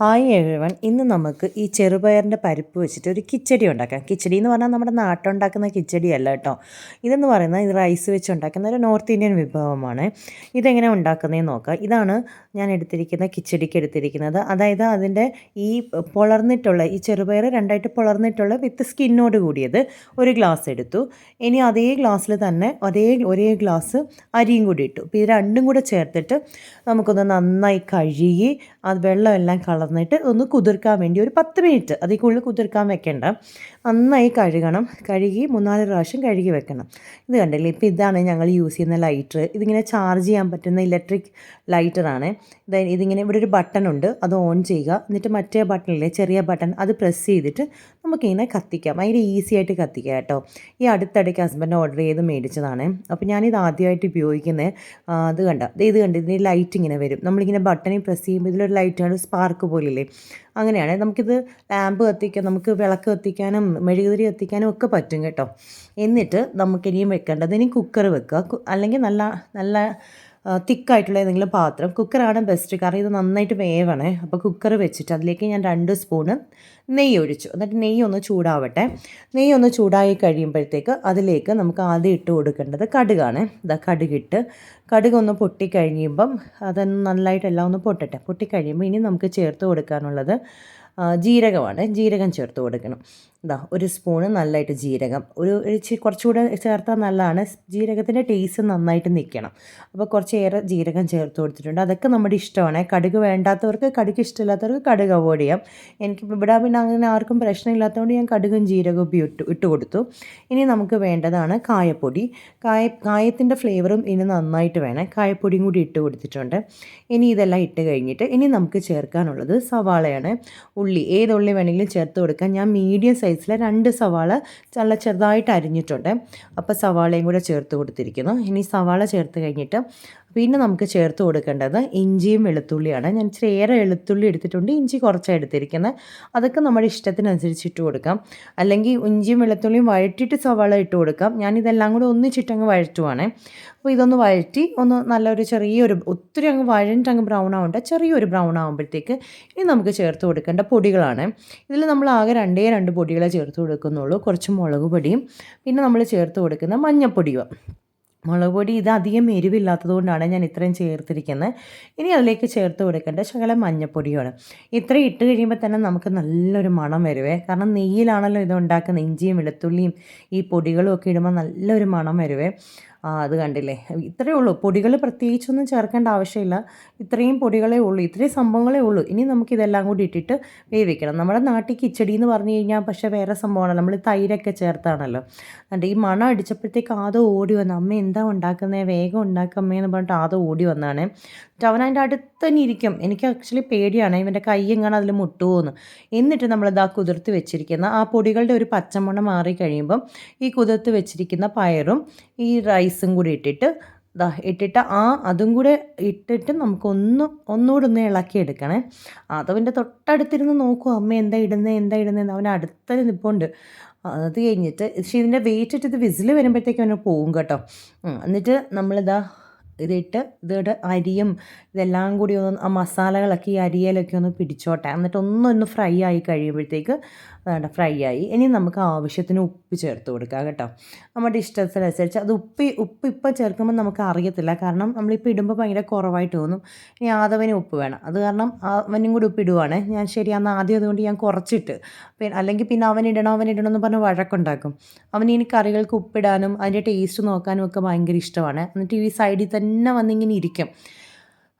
Hi എഴുവൺ ഇന്ന് നമുക്ക് ഈ ചെറുപയറിന്റെ പരിപ്പ് വെച്ചിട്ട് ഒരു കിച്ചടി ഉണ്ടാക്കാം. കിച്ചടി എന്ന് പറഞ്ഞാൽ നമ്മുടെ നാട്ടുണ്ടാക്കുന്ന കിച്ചടി അല്ല കേട്ടോ. ഇതെന്ന് പറയുന്നത് ഇത് റൈസ് വെച്ച് ഉണ്ടാക്കുന്ന ഒരു നോർത്ത് ഇന്ത്യൻ വിഭവമാണ്. ഇതെങ്ങനെ ഉണ്ടാക്കുന്നതെന്ന് നോക്കാം. ഇതാണ് ഞാൻ എടുത്തിരിക്കുന്ന കിച്ചടിക്ക് എടുത്തിരിക്കുന്നത്. അതായത് അതിന്റെ ഈ പൊളർന്നിട്ടുള്ള ഈ ചെറുപയർ രണ്ടായിട്ട് പൊളർന്നിട്ടുള്ള വിത്ത് സ്കിന്നോട് കൂടിയത് ഒരു ഗ്ലാസ് എടുത്തു. ഇനി അതേ ഗ്ലാസ്സിൽ തന്നെ അതേ ഒരേ ഗ്ലാസ് അരിയും കൂടി ഇട്ടു. ഇപ്പോൾ ഇത് രണ്ടും കൂടെ ചേർത്തിട്ട് നമുക്കൊന്ന് നന്നായി കഴുകി അത് വെള്ളമെല്ലാം കളർന്നിട്ട് ഒന്ന് കുതിർക്കാൻ വേണ്ടി ഒരു പത്ത് മിനിറ്റ് അതിൽ കൂടുതൽ കുതിർക്കാൻ വെക്കേണ്ട. നന്നായി കഴുകണം. കഴുകി മൂന്നാൽ പ്രാവശ്യം കഴുകി വെക്കണം. ഇത് കണ്ടില്ലേ? ഇപ്പോൾ ഇതാണ് ഞങ്ങൾ യൂസ് ചെയ്യുന്ന ലൈറ്റർ. ഇതിങ്ങനെ ചാർജ് ചെയ്യാൻ പറ്റുന്ന ഇലക്ട്രിക് ലൈറ്ററാണ്. ഇത് ഇതിങ്ങനെ ഇവിടെ ഒരു ബട്ടൺ ഉണ്ട്. അത് ഓൺ ചെയ്യുക. എന്നിട്ട് മറ്റേ ബട്ടണില്ലേ? ചെറിയ ബട്ടൺ. അത് പ്രസ് ചെയ്തിട്ട് നമുക്കിങ്ങനെ കത്തിക്കാം. ഭയങ്കര ഈസി ആയിട്ട് കത്തിക്കാം കേട്ടോ. ഈ അടുത്തിടയ്ക്ക് ഹസ്ബൻഡ് ഓർഡർ ചെയ്ത് മേടിച്ചതാണ്. അപ്പോൾ ഞാനിത് ആദ്യമായിട്ട് ഉപയോഗിക്കുന്നത്. അത് കണ്ട? ഇത് കണ്ട്? ഇതിന് ലൈറ്റ് ഇങ്ങനെ വരും. നമ്മളിങ്ങനെ ബട്ടണിൽ പ്രസ് ചെയ്യുമ്പോൾ ഇതിലൊരു ലൈറ്റാണ് സ്പാർക്ക് പോലില്ലേ. അങ്ങനെയാണ്. നമുക്കിത് ലാമ്പ് കത്തിക്കാൻ നമുക്ക് വിളക്ക് കത്തിക്കാനും മെഴുകുതിരി കത്തിക്കാനും ഒക്കെ പറ്റും കേട്ടോ. എന്നിട്ട് നമുക്കിനിയും വെക്കേണ്ടത് ഇനി കുക്കർ വെക്കുക. അല്ലെങ്കിൽ നല്ല നല്ല തിക്കായിട്ടുള്ള ഏതെങ്കിലും പാത്രം. കുക്കറാണ് ബെസ്റ്റ് കാരണം ഇത് നന്നായിട്ട് വേവണേ. അപ്പോൾ കുക്കർ വെച്ചിട്ട് അതിലേക്ക് ഞാൻ രണ്ട് സ്പൂണ് നെയ്യ് ഒഴിച്ചു. എന്നിട്ട് നെയ്യ് ഒന്ന് ചൂടാവട്ടെ. നെയ്യ് ഒന്ന് ചൂടായി കഴിയുമ്പോഴത്തേക്ക് അതിലേക്ക് നമുക്ക് ആദ്യം ഇട്ട് കൊടുക്കേണ്ടത് കടുകാണ്. ഇതാ കടുകിട്ട് കടുക് ഒന്ന് പൊട്ടിക്കഴിയുമ്പം അതൊന്ന് നന്നായിട്ട് എല്ലാം ഒന്ന് പൊട്ടട്ടെ. പൊട്ടിക്കഴിയുമ്പോൾ ഇനി നമുക്ക് ചേർത്ത് കൊടുക്കാനുള്ളത് ജീരകമാണ്. ജീരകം ചേർത്ത് കൊടുക്കണം. ഇതാ ഒരു സ്പൂണ് നല്ലതായിട്ട് ജീരകം. ഒരു ഇച്ചിരി കുറച്ചുകൂടെ ചേർത്താൽ നല്ലതാണ്. ജീരകത്തിന്റെ ടേസ്റ്റ് നന്നായിട്ട് നിൽക്കണം. അപ്പോൾ കുറച്ചേറെ ജീരകം ചേർത്ത് കൊടുത്തിട്ടുണ്ട്. അതൊക്കെ നമ്മുടെ ഇഷ്ടമാണ്. കടുക് വേണ്ടാത്തവർക്ക് കടുക് ഇഷ്ടമില്ലാത്തവർക്ക് കടുക് അവോയ്ഡ് ചെയ്യാം. എനിക്ക് ഇവിടെ പിന്നെ അങ്ങനെ ആർക്കും പ്രശ്നമില്ലാത്തതുകൊണ്ട് ഞാൻ കടുകും ജീരകവും ഇട്ട് ഇട്ട് കൊടുത്തു. ഇനി നമുക്ക് വേണ്ടതാണ് കായപ്പൊടി. കായ കായത്തിന്റെ ഫ്ലേവറും ഇനി നന്നായിട്ട് വേണം. കായപ്പൊടിയും കൂടി ഇട്ട് കൊടുത്തിട്ടുണ്ട്. ഇനി ഇതെല്ലാം ഇട്ട് കഴിഞ്ഞിട്ട് ഇനി നമുക്ക് ചേർക്കാനുള്ളത് സവാളയാണ്. ഉള്ളി. ഏത് ഉള്ളി വേണമെങ്കിലും ചേർത്ത് കൊടുക്കാം. ഞാൻ മീഡിയം സൈസ് സൈസിൽ രണ്ട് സവാള നല്ല ചെറുതായിട്ട് അരിഞ്ഞിട്ടുണ്ട്. അപ്പോൾ സവാളയും കൂടെ ചേർത്ത് കൊടുത്തിരിക്കുന്നു. ഇനി സവാള ചേർത്ത് കഴിഞ്ഞിട്ട് പിന്നെ നമുക്ക് ചേർത്ത് കൊടുക്കേണ്ടത് ഇഞ്ചിയും വെളുത്തുള്ളിയാണ്. ഞാൻ ഇച്ചിരി ഏറെ വെളുത്തുള്ളി എടുത്തിട്ടുണ്ട്. ഇഞ്ചി കുറച്ചാണ് എടുത്തിരിക്കുന്നത്. അതൊക്കെ നമ്മുടെ ഇഷ്ടത്തിനനുസരിച്ച് ഇട്ട് കൊടുക്കാം. അല്ലെങ്കിൽ ഇഞ്ചിയും വെളുത്തുള്ളിയും വഴറ്റിയിട്ട് സവാള ഇട്ട് കൊടുക്കാം. ഞാനിതെല്ലാം കൂടെ ഒന്നിച്ചിട്ടങ്ങ് വഴറ്റുവാണേ. അപ്പോൾ ഇതൊന്ന് വഴറ്റി ഒന്ന് നല്ലൊരു ചെറിയൊരു ഒത്തിരി അങ്ങ് വഴഞ്ഞിട്ട് അങ്ങ് ബ്രൗൺ ആവേണ്ട. ചെറിയൊരു ബ്രൗൺ ആകുമ്പോഴത്തേക്ക് ഇനി നമുക്ക് ചേർത്ത് കൊടുക്കേണ്ട പൊടികളാണ്. ഇതിൽ നമ്മൾ ആകെ രണ്ടേ രണ്ട് പൊടികളെ ചേർത്ത് കൊടുക്കുന്നുള്ളൂ. കുറച്ച് മുളക് പൊടിയും. പിന്നെ നമ്മൾ ചേർത്ത് കൊടുക്കുന്ന മഞ്ഞപ്പൊടിയും. മുളക് പൊടി ഇത് അധികം എരിവില്ലാത്തത് കൊണ്ടാണ് ഞാൻ ഇത്രയും ചേർത്തിരിക്കുന്നത്. ഇനി അതിലേക്ക് ചേർത്ത് കൊടുക്കേണ്ട ശകലം മഞ്ഞപ്പൊടിയാണ്. ഇത്രയും ഇട്ട് കഴിയുമ്പോൾ തന്നെ നമുക്ക് നല്ലൊരു മണം വരുവേ. കാരണം നെയ്യിലാണല്ലോ ഇത് ഉണ്ടാക്കുന്നത്. ഇഞ്ചിയും വെളുത്തുള്ളിയും ഈ പൊടികളും ഒക്കെ ഇടുമ്പോൾ നല്ലൊരു മണം വരുവേ. അത് കണ്ടില്ലേ. ഇത്രയേ ഉള്ളൂ. പൊടികൾ പ്രത്യേകിച്ചൊന്നും ചേർക്കേണ്ട ആവശ്യമില്ല. ഇത്രയും പൊടികളേ ഉള്ളൂ. ഇത്രയും സംഭവങ്ങളേ ഉള്ളൂ. ഇനി നമുക്കിതെല്ലാം കൂടി ഇട്ടിട്ട് വേവിക്കണം. നമ്മുടെ നാട്ടിൽ കിച്ചടി എന്ന് പറഞ്ഞു കഴിഞ്ഞാൽ പക്ഷേ വേറെ സംഭവമാണ്. നമ്മൾ തൈരൊക്കെ ചേർത്താണല്ലോ എന്നിട്ട് ഈ മണം അടിച്ചപ്പോഴത്തേക്ക് ആദ്യം ഓടി വന്നു. അമ്മ എന്താ ഉണ്ടാക്കുന്നത് വേഗം ഉണ്ടാക്കമ്മേന്ന് പറഞ്ഞിട്ട് ആദ്യം ഓടി വന്നാണ് എന്നിട്ട് അവൻ അതിന്റെ അടുത്ത് തന്നെ ഇരിക്കും. എനിക്ക് ആക്ച്വലി പേടിയാണ്. ഇവന്റെ കൈ എങ്ങാണ് അതിൽ മുട്ടുവോന്ന്. എന്നിട്ട് നമ്മൾ ഇതാ കുതിർത്ത് വെച്ചിരിക്കുന്ന ആ പൊടികളുടെ ഒരു പച്ചമണം മാറി കഴിയുമ്പം ഈ കുതിർത്ത് വെച്ചിരിക്കുന്ന പയറും ഈ റൈസും കൂടി ഇട്ടിട്ട് ദാ ഇട്ടിട്ട് ആ അതും കൂടെ ഇട്ടിട്ട് നമുക്കൊന്ന് ഒന്നുകൂടെ ഒന്ന് ഇളക്കി എടുക്കണേ. അതവന്റെ തൊട്ടടുത്തിരുന്ന് നോക്കൂ. അമ്മ എന്താ ഇടുന്നത് എന്താ ഇടുന്നതെന്ന് അവൻ അടുത്ത നിൽപ്പുണ്ട് അത് കഴിഞ്ഞിട്ട് പക്ഷേ ഇതിന്റെ വെയിറ്റ് ഇട്ട് ഇത് വിസിൽ വരുമ്പോഴത്തേക്കും അവന് പോകും കേട്ടോ. എന്നിട്ട് നമ്മളിതാ ഇതിട്ട് ഇതിട്ട് അരിയും ഇതെല്ലാം കൂടി ഒന്ന് ആ മസാലകളൊക്കെ ഈ അരിയിലൊക്കെ ഒന്ന് പിടിച്ചോട്ടെ. എന്നിട്ട് ഒന്നൊന്ന് ഫ്രൈ ആയി കഴിയുമ്പോഴത്തേക്ക് വേണ്ട ഫ്രൈ ആയി. ഇനി നമുക്ക് ആവശ്യത്തിന് ഉപ്പ് ചേർത്ത് കൊടുക്കാം കേട്ടോ. നമ്മുടെ ഇഷ്ടത്തിനനുസരിച്ച് അത് ഉപ്പ് ഉപ്പ് ഇപ്പം ചേർക്കുമ്പോൾ നമുക്ക് അറിയത്തില്ല. കാരണം നമ്മളിപ്പോൾ ഇടുമ്പോൾ ഭയങ്കര കുറവായിട്ട് തോന്നും. ഇനി ആദവന് ഉപ്പ് വേണം. അത് കാരണം അവനും കൂടി ഉപ്പ് ഇടുവാണ്. ഞാൻ ശരി അന്ന് ആദ്യം അതുകൊണ്ട് ഞാൻ കുറച്ചിട്ട് പിന്നെ അല്ലെങ്കിൽ പിന്നെ അവൻ ഇടണം അവൻ ഇടണം എന്ന് പറഞ്ഞ് വഴക്കുണ്ടാക്കും. അവന് ഇനി കറികൾക്ക് ഉപ്പിടാനും അതിന്റെ ടേസ്റ്റ് നോക്കാനും ഒക്കെ ഭയങ്കര ഇഷ്ടമാണ്. എന്നിട്ട് ഈ സൈഡിൽ തന്നെ വന്നിങ്ങനെ ഇരിക്കും.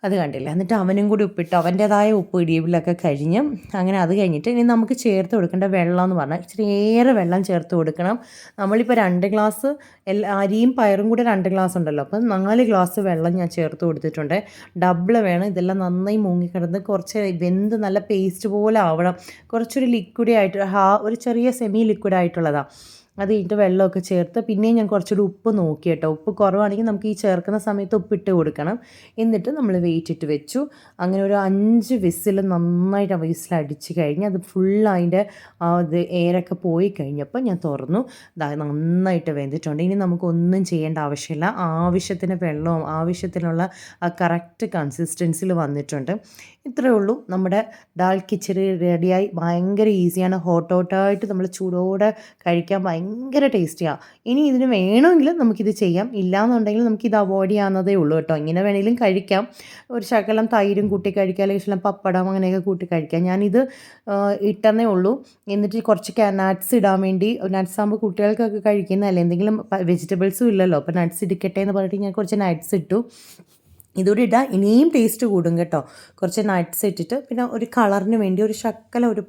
അത് കണ്ടില്ല? എന്നിട്ട് അവനും കൂടി ഉപ്പിട്ട് അവന്റേതായ ഉപ്പ് ഇടിയവിലൊക്കെ കഴിഞ്ഞ് അങ്ങനെ അത് കഴിഞ്ഞിട്ട് ഇനി നമുക്ക് ചേർത്ത് കൊടുക്കേണ്ട വെള്ളം എന്ന് പറഞ്ഞാൽ ഇച്ചിരി ഏറെ വെള്ളം ചേർത്ത് കൊടുക്കണം. നമ്മളിപ്പോൾ രണ്ട് ഗ്ലാസ് എല്ലാ അരിയും പയറും കൂടി രണ്ട് ഗ്ലാസ് ഉണ്ടല്ലോ. അപ്പം നാല് ഗ്ലാസ് വെള്ളം ഞാൻ ചേർത്ത് കൊടുത്തിട്ടുണ്ട്. ഡബിൾ വേണം. ഇതെല്ലാം നന്നായി മുങ്ങിക്കിടന്ന് കുറച്ച് വെന്ത് നല്ല പേസ്റ്റ് പോലെ ആവണം. കുറച്ചൊരു ലിക്വിഡ് ആയിട്ട് ഹാ ഒരു ചെറിയ സെമി ലിക്വിഡ് ആയിട്ടുള്ളതാണ്. അത് കഴിഞ്ഞിട്ട് വെള്ളമൊക്കെ ചേർത്ത് പിന്നെയും ഞാൻ കുറച്ചുകൂടി ഉപ്പ് നോക്കി കേട്ടോ. ഉപ്പ് കുറവാണെങ്കിൽ നമുക്ക് ഈ ചേർക്കുന്ന സമയത്ത് ഉപ്പിട്ട് കൊടുക്കണം. എന്നിട്ട് നമ്മൾ വെയിറ്റ് ഇട്ട് വെച്ചു. അങ്ങനെ ഒരു അഞ്ച് വിസിൽ നന്നായിട്ട് ആ വിസിൽ അടിച്ച് കഴിഞ്ഞ് അത് ഫുൾ ആ ഇത് എയറൊക്കെ പോയി കഴിഞ്ഞപ്പോൾ ഞാൻ തുറന്നു. നന്നായിട്ട് വെന്തിട്ടുണ്ട്. ഇനി നമുക്കൊന്നും ചെയ്യേണ്ട ആവശ്യമില്ല. ആവശ്യത്തിന് വെള്ളവും ആവശ്യത്തിനുള്ള കറക്റ്റ് കൺസിസ്റ്റൻസിൽ വന്നിട്ടുണ്ട്. ഇത്രയേ ഉള്ളൂ. നമ്മുടെ ദാൽ കിച്ചടി റെഡിയായി ഭയങ്കര ഈസിയാണ് ഹോട്ട് ഹോട്ടായിട്ട് നമ്മൾ ചൂടോടെ കഴിക്കാൻ ഭയങ്കര ടേസ്റ്റിയാണ് ഇനി ഇതിന് വേണമെങ്കിൽ നമുക്കിത് ചെയ്യാം. ഇല്ലയെന്നുണ്ടെങ്കിൽ നമുക്കിത് അവോയ്ഡ് ചെയ്യാവുന്നതേ ഉള്ളൂ കേട്ടോ. ഇങ്ങനെ വേണമെങ്കിലും കഴിക്കാം. ഒരു ശകലം തൈരും കൂട്ടി കഴിക്കാം. അല്ലെങ്കിൽ ശകലം പപ്പടം അങ്ങനെയൊക്കെ കൂട്ടി കഴിക്കാം. ഞാനിത് ഇട്ടെന്നേ ഉള്ളൂ. എന്നിട്ട് കുറച്ച് നട്ട്സ് ഇടാൻ വേണ്ടി നട്ട്സ് ആകുമ്പോൾ കുട്ടികൾക്കൊക്കെ കഴിക്കുന്നതല്ലേ? എന്തെങ്കിലും വെജിറ്റബിൾസും ഇല്ലല്ലോ. അപ്പോൾ നട്ട്സ് ഇടിക്കട്ടെ എന്ന് പറഞ്ഞിട്ട് ഞാൻ കുറച്ച് നട്ട്സ് ഇട്ടു. ഇതുകൂടി ഇടുക ഇനിയും ടേസ്റ്റ് കൂടും കേട്ടോ. കുറച്ച് നട്ട്സ് ഇട്ടിട്ട് പിന്നെ ഒരു കളറിന് വേണ്ടി ഒരു ശക്കല ഒരു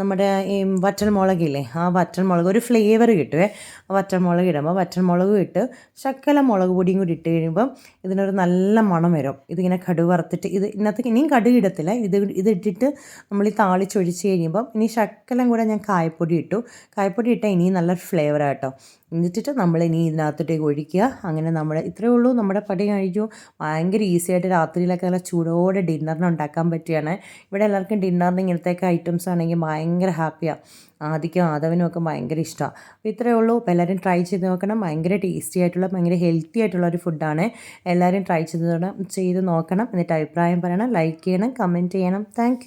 നമ്മുടെ ഈ വറ്റൽമുളകില്ലേ ആ വറ്റൽമുളക് ഒരു ഫ്ലേവർ കിട്ടുവേ. ആ വറ്റൽമുളക് ഇടുമ്പോൾ വറ്റൽമുളകും ഇട്ട് ശക്കല മുളക് പൊടിയും കൂടി ഇട്ട് കഴിയുമ്പം ഇതിനൊരു നല്ല മണം വരും. ഇതിങ്ങനെ കടുക് വറുത്തിട്ട് ഇത് ഇന്നത്തെ ഇനിയും കടുക് ഇടത്തില്ല. ഇത് ഇതിട്ടിട്ട് നമ്മൾ ഈ താളിച്ചൊഴിച്ച് കഴിയുമ്പം ഇനി ശക്കലം കൂടെ ഞാൻ കായപ്പൊടി ഇട്ടു. കായപ്പൊടി ഇട്ടാൽ ഇനിയും നല്ല ഫ്ലേവർ ആട്ടോ എന്നിട്ടിട്ട് നമ്മൾ ഇനി ഇതിനകത്തോട്ടേക്ക് ഒഴിക്കുക. അങ്ങനെ നമ്മൾ ഇത്രയേ ഉള്ളൂ. നമ്മുടെ പടി കഴിഞ്ഞു. ഭയങ്കര ഈസി ആയിട്ട് രാത്രിയിലൊക്കെ നല്ല ചൂടോടെ ഡിന്നറിന് ഉണ്ടാക്കാൻ പറ്റിയാണ്. ഇവിടെ എല്ലാവർക്കും ഡിന്നറിന് ഇങ്ങനത്തെയൊക്കെ ഐറ്റംസ് ആണെങ്കിൽ ഭയങ്കര ഹാപ്പിയാണ് ആദിക്കും ആദവനും ഒക്കെ ഭയങ്കര ഇഷ്ടമാണ് അപ്പോൾ ഇത്രയേ ഉള്ളൂ. അപ്പോൾ എല്ലാവരും ട്രൈ ചെയ്ത് നോക്കണം. ഭയങ്കര ടേസ്റ്റി ആയിട്ടുള്ള ഭയങ്കര ഹെൽത്തി ആയിട്ടുള്ള ഒരു ഫുഡാണ് എല്ലാവരും ട്രൈ ചെയ്ത് ചെയ്ത് നോക്കണം. എന്നിട്ട് അഭിപ്രായം പറയണം. ലൈക്ക് ചെയ്യണം. കമന്റ് ചെയ്യണം. താങ്ക്